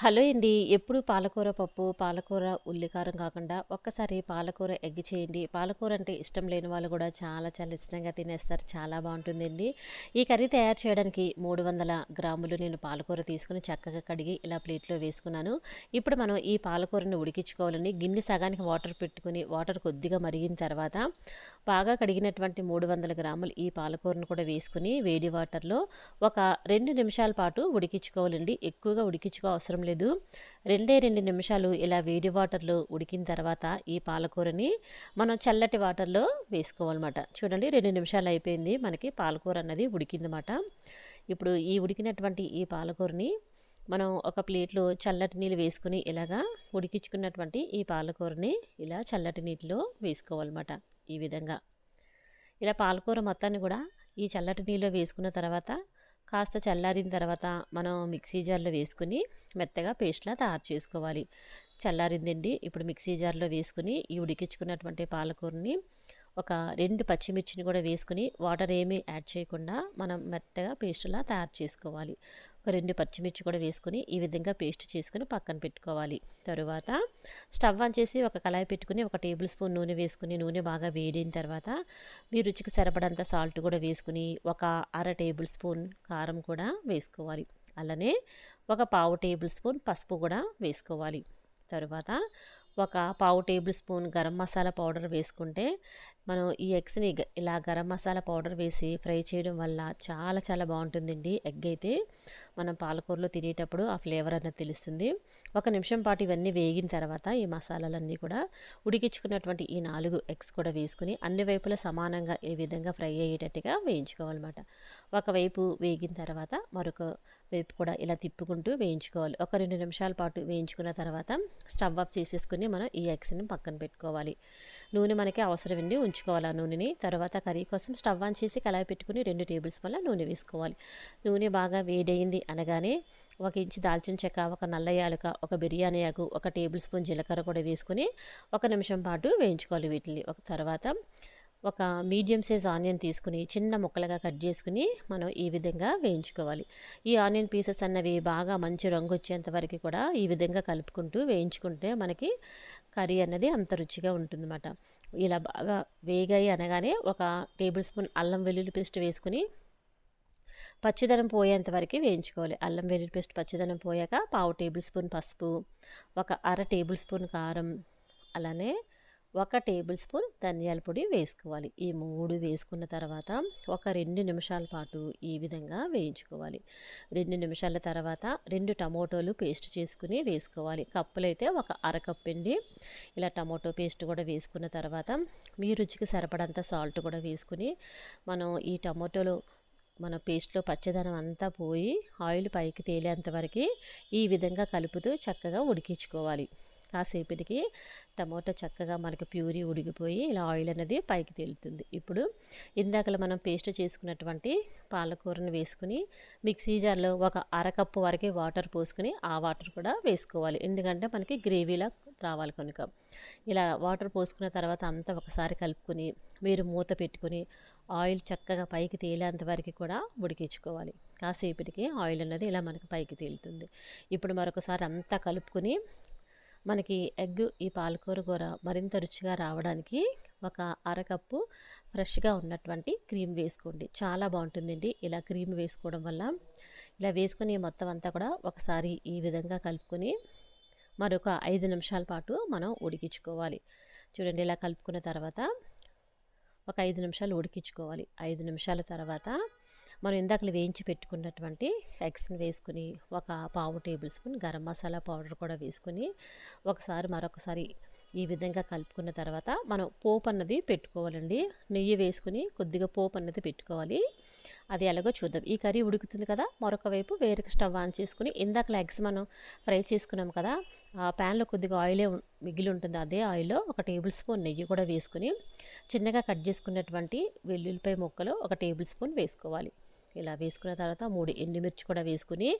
Hello అండి. ఎప్పుడు పాలకూర పప్పు, పాలకూర ఉల్లికారం కాకుండా ఒక్కసారి పాలకూర ఎగ్ చేయండి. పాలకూర అంటే ఇష్టం లేని వాళ్ళు కూడా చాలా చాలా ఇష్టంగా తినేస్తారు. చాలా బాగుంటుందండి ఈ కర్రీ తయారు చేయడానికి 300 గ్రాములు నేను పాలకూర తీసుకొని చక్కగా కడిగి ఇలా ప్లేట్‌లో వేసుకున్నాను. ఇప్పుడు మనం ఈ పాలకూరని ఉడికించుకోవాలని గిన్నె సగానికి వాటర్ పెట్టుకుని వాటర్ కొద్దిగా మరిగిన తర్వాత బాగా కడిగినటువంటి 300 గ్రాములు ఈ పాలకూరను కూడా వేసుకుని వేడి వాటర్‌లో ఒక రెండు నిమిషాల పాటు ఉడికించుకోవాలండి. ఎక్కువగా ఉడికించుకో అవసరం లేదు. రెండే రెండు నిమిషాలు ఇలా వేడి వాటర్‌లో ఉడికిన తర్వాత ఈ పాలకూరని మనం చల్లటి వాటర్‌లో వేసుకోవాలన్నమాట. చూడండి రెండు నిమిషాలు అయిపోయింది. మనకి పాలకూర అన్నది ఉడికిందన్నమాట. ఇప్పుడు ఈ ఉడికినటువంటి ఈ పాలకూరని మనం ఒక ప్లేట్‌లో చల్లటి నీళ్ళు వేసుకుని ఇలాగా ఉడికించుకున్నటువంటి ఈ పాలకూరని ఇలా చల్లటి నీటిలో వేసుకోవాలన్నమాట. ఈ విధంగా. ఇలా పాలకూర మొత్తాన్ని కూడా ఈ చల్లటి నీళ్ళలో వేసుకున్న తర్వాత కాస్త చల్లారిన తర్వాత మనం మిక్సీ జార్‌లో వేసుకుని మెత్తగా పేస్ట్‌లా తయారు చేసుకోవాలి. చల్లారిందండి. ఇప్పుడు మిక్సీ జార్‌లో వేసుకుని ఈ ఉడికించుకున్నటువంటి పాలకూరని ఒక రెండు పచ్చిమిర్చిని కూడా వేసుకుని వాటర్ ఏమీ యాడ్ చేయకుండా మనం మెత్తగా పేస్ట్‌లా తయారు చేసుకోవాలి. ఒక రెండు పచ్చిమిర్చి కూడా వేసుకుని ఈ విధంగా పేస్ట్ చేసుకుని పక్కన పెట్టుకోవాలి. తరువాత స్టవ్ ఆన్ చేసి ఒక కళాయి పెట్టుకుని ఒక టేబుల్ స్పూన్ నూనె వేసుకుని నూనె బాగా వేడిన తర్వాత మీ రుచికి సరిపడంత సాల్ట్ కూడా వేసుకుని ఒక అర టేబుల్ స్పూన్ కారం కూడా వేసుకోవాలి. అలానే ఒక పావు టేబుల్ స్పూన్ పసుపు కూడా వేసుకోవాలి. తరువాత ఒక పావు tablespoon garam masala powder వేసుకుంటే మనం ఈ ఎగ్స్‌ని ఇలా గరం మసాలా పౌడర్ వేసి ఫ్రై చేయడం వల్ల చాలా చాలా బాగుంటుందండి ఎగ్ అయితే మనం పాలకూరలో తినేటప్పుడు ఆ ఫ్లేవర్ అన్నది తెలుస్తుంది. ఒక నిమిషం పాటు ఇవన్నీ వేగిన తర్వాత ఈ మసాలాలన్నీ కూడా ఉడికించుకున్నటువంటి ఈ నాలుగు ఎగ్స్ కూడా వేసుకుని అన్ని వైపులా సమానంగా ఈ విధంగా ఫ్రై అయ్యేటట్టుగా వేయించుకోవాలన్నమాట. ఒకవైపు వేగిన తర్వాత మరొక వైపు కూడా ఇలా తిప్పుకుంటూ వేయించుకోవాలి. ఒక రెండు నిమిషాల పాటు వేయించుకున్న తర్వాత స్టవ్ ఆఫ్ చేసేసుకుని మనం ఈ ఎగ్స్‌ని పక్కన పెట్టుకోవాలి. నూనె మనకి అవసరమండి ఉంచుకోవాలి ఆ నూనెని. తర్వాత కర్రీ కోసం స్టవ్ ఆన్ చేసి కళాయి పెట్టుకుని రెండు టేబుల్ స్పూన్ల నూనె వేసుకోవాలి. నూనె బాగా వేడయింది అనగానే ఒక ఇంచు దాల్చిన చెక్క, ఒక నల్ల యాలుక, ఒక బిర్యానీ ఆకు, ఒక టేబుల్ స్పూన్ జీలకర్ర కూడా వేసుకొని ఒక నిమిషం పాటు వేయించుకోవాలి వీటిని. ఒక తర్వాత ఒక మీడియం సైజ్ ఆనియన్ తీసుకొని చిన్న ముక్కలుగా కట్ చేసుకుని మనం ఈ విధంగా వేయించుకోవాలి. ఈ ఆనియన్ పీసెస్ అన్నవి బాగా మంచి రంగు వచ్చేంత వరకు కూడా ఈ విధంగా కలుపుకుంటూ వేయించుకుంటే మనకి కర్రీ అన్నది అంత రుచిగా ఉంటుందన్నమాట. ఇలా బాగా వేగాయి అనగానే ఒక టేబుల్ స్పూన్ అల్లం వెల్లుల్లి పేస్ట్ వేసుకొని పచ్చిదనం పోయేంత వరకు వేయించుకోవాలి. అల్లం వెల్లుల్లి పేస్ట్ పచ్చిదనం పోయాక పావు టేబుల్ స్పూన్ పసుపు, ఒక అర టేబుల్ స్పూన్ కారం, అలానే ఒక టేబుల్ స్పూన్ ధనియాల పొడి వేసుకోవాలి. ఈ మూడు వేసుకున్న తర్వాత ఒక రెండు నిమిషాల పాటు ఈ విధంగా వేయించుకోవాలి. రెండు నిమిషాల తర్వాత రెండు టమోటోలు పేస్ట్ చేసుకుని వేసుకోవాలి. కప్పులైతే ఒక అర కప్పండి. ఇలా టమోటో పేస్ట్ కూడా వేసుకున్న తర్వాత మీ రుచికి సరిపడంత సాల్ట్ కూడా వేసుకుని మనం ఈ టమోటోలు మన పేస్ట్‌లో పచ్చదనం అంతా పోయి ఆయిల్ పైకి తేలేంత వరకి ఈ విధంగా కలుపుతూ చక్కగా ఉడికించుకోవాలి. కాసేపటికి టమోటా చక్కగా మనకి ప్యూరీ ఉడికిపోయి ఇలా ఆయిల్ అనేది పైకి తేలుతుంది. ఇప్పుడు ఇందాకలా మనం పేస్ట్ చేసుకున్నటువంటి పాలకూరను వేసుకుని మిక్సీ జార్‌లో ఒక అర కప్పు వరకే వాటర్ పోసుకొని ఆ వాటర్ కూడా వేసుకోవాలి. ఎందుకంటే మనకి గ్రేవీలా రావాలి కనుక. ఇలా వాటర్ పోసుకున్న తర్వాత అంతా ఒకసారి కలుపుకొని మీరు మూత పెట్టుకొని ఆయిల్ చక్కగా పైకి తేలేంత వరకు కూడా ఉడికించుకోవాలి. కాసేపటికి ఆయిల్ అన్నది ఇలా మనకి పైకి తేలుతుంది. ఇప్పుడు మరొకసారి అంతా కలుపుకొని మనకి ఎగ్ ఈ పాలకూర కూర మరింత రుచిగా రావడానికి ఒక అర కప్పు ఫ్రెష్‌గా ఉన్నటువంటి క్రీమ్ వేసుకోండి. చాలా బాగుంటుందండి ఇలా క్రీమ్ వేసుకోవడం వల్ల ఇలా వేసుకుని మొత్తం అంతా కూడా ఒకసారి ఈ విధంగా కలుపుకొని మరొక ఐదు నిమిషాల పాటు మనం ఉడికించుకోవాలి. చూడండి ఇలా కలుపుకున్న తర్వాత ఒక ఐదు నిమిషాలు ఉడికించుకోవాలి. ఐదు నిమిషాల తర్వాత మనం ఇందాకల వేయించి పెట్టుకున్నటువంటి ఎగ్స్‌ని వేసుకొని ఒక పావు tablespoon garam masala powder కూడా వేసుకొని ఒకసారి మరొకసారి ఈ విధంగా కలుపుకున్న తర్వాత మనం పోపు అన్నది పెట్టుకోవాలండి. నెయ్యి వేసుకుని కొద్దిగా పోపు అన్నది పెట్టుకోవాలి. అది ఎలాగో చూద్దాం. ఈ కర్రీ ఉడుకుతుంది కదా! మరొక వైపు వేరొక స్టవ్ ఆన్ చేసుకుని ఇందాక ఎగ్స్ మనం ఫ్రై చేసుకున్నాం కదా! ఆ ప్యాన్‌లో కొద్దిగా ఆయిలే మిగిలి ఉంటుంది. అదే ఆయిల్‌లో ఒక టేబుల్ స్పూన్ నెయ్యి కూడా వేసుకుని చిన్నగా కట్ చేసుకున్నటువంటి వెల్లుల్లిపాయ ముక్కలు ఒక టేబుల్ స్పూన్ వేసుకోవాలి. ఇలా వేసుకున్న తర్వాత మూడు ఎండుమిర్చి కూడా వేసుకుని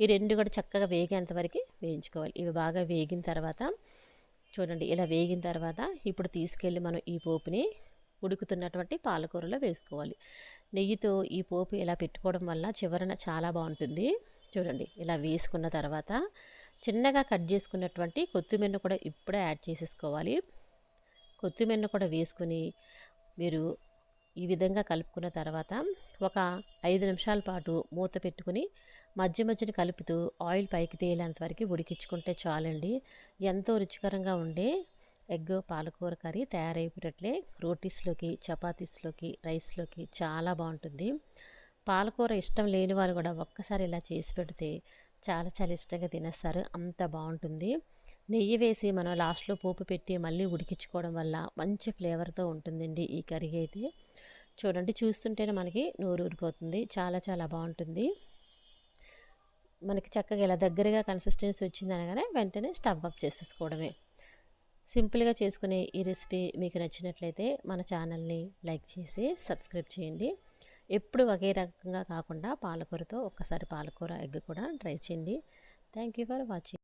ఈ రెండు కూడా చక్కగా వేగేంతవరకు వేయించుకోవాలి. ఇవి బాగా వేగిన తర్వాత చూడండి ఇలా వేగిన తర్వాత ఇప్పుడు తీసుకెళ్ళి మనం ఈ పోపుని ఉడుకుతున్నటువంటి పాలకూరలో వేసుకోవాలి. నెయ్యితో ఈ పోపు ఇలా పెట్టుకోవడం వల్ల చివరన చాలా బాగుంటుంది చూడండి ఇలా వేసుకున్న తర్వాత చిన్నగా కట్ చేసుకున్నటువంటి కొత్తిమీరను కూడా ఇప్పుడే యాడ్ చేసేసుకోవాలి కొత్తిమీరను కూడా వేసుకుని మీరు ఈ విధంగా కలుపుకున్న తర్వాత ఒక ఐదు నిమిషాల పాటు మూత పెట్టుకుని మధ్య మధ్యన కలుపుతూ ఆయిల్ పైకి తేలేంత వరకు ఉడికించుకుంటే చాలండి. ఎంతో రుచికరంగా ఉండే ఎగ్ పాలకూర కర్రీ తయారైపోయినట్లే రోటీస్లోకి చపాతీస్లోకి రైస్లోకి చాలా బాగుంటుంది. పాలకూర ఇష్టం లేని వాళ్ళు కూడా ఒక్కసారి ఇలా చేసి పెడితే చాలా చాలా ఇష్టంగా తినేస్తారు. అంత బాగుంటుంది. నెయ్యి వేసి మనం లాస్ట్లో పోపు పెట్టి మళ్ళీ ఉడికించుకోవడం వల్ల మంచి ఫ్లేవర్తో ఉంటుందండి ఈ కర్రీ అయితే. చూడండి చూస్తుంటేనే మనకి నోరు ఊరిపోతుంది. చాలా చాలా బాగుంటుంది. మనకి చక్కగా ఇలా దగ్గరగా కన్సిస్టెన్సీ వచ్చింది అనగానే వెంటనే స్టవ్ ఆఫ్ చేసేసుకోవడమే. సింపుల్గా చేసుకునే ఈ రెసిపీ మీకు నచ్చినట్లయితే మన ఛానల్ని లైక్ చేసి సబ్స్క్రైబ్ చేయండి. ఎప్పుడు ఒకే రకంగా కాకుండా పాలకూరతో ఒక్కసారి పాలకూర ఎగ్ కూడా ట్రై చేయండి. Thank you for watching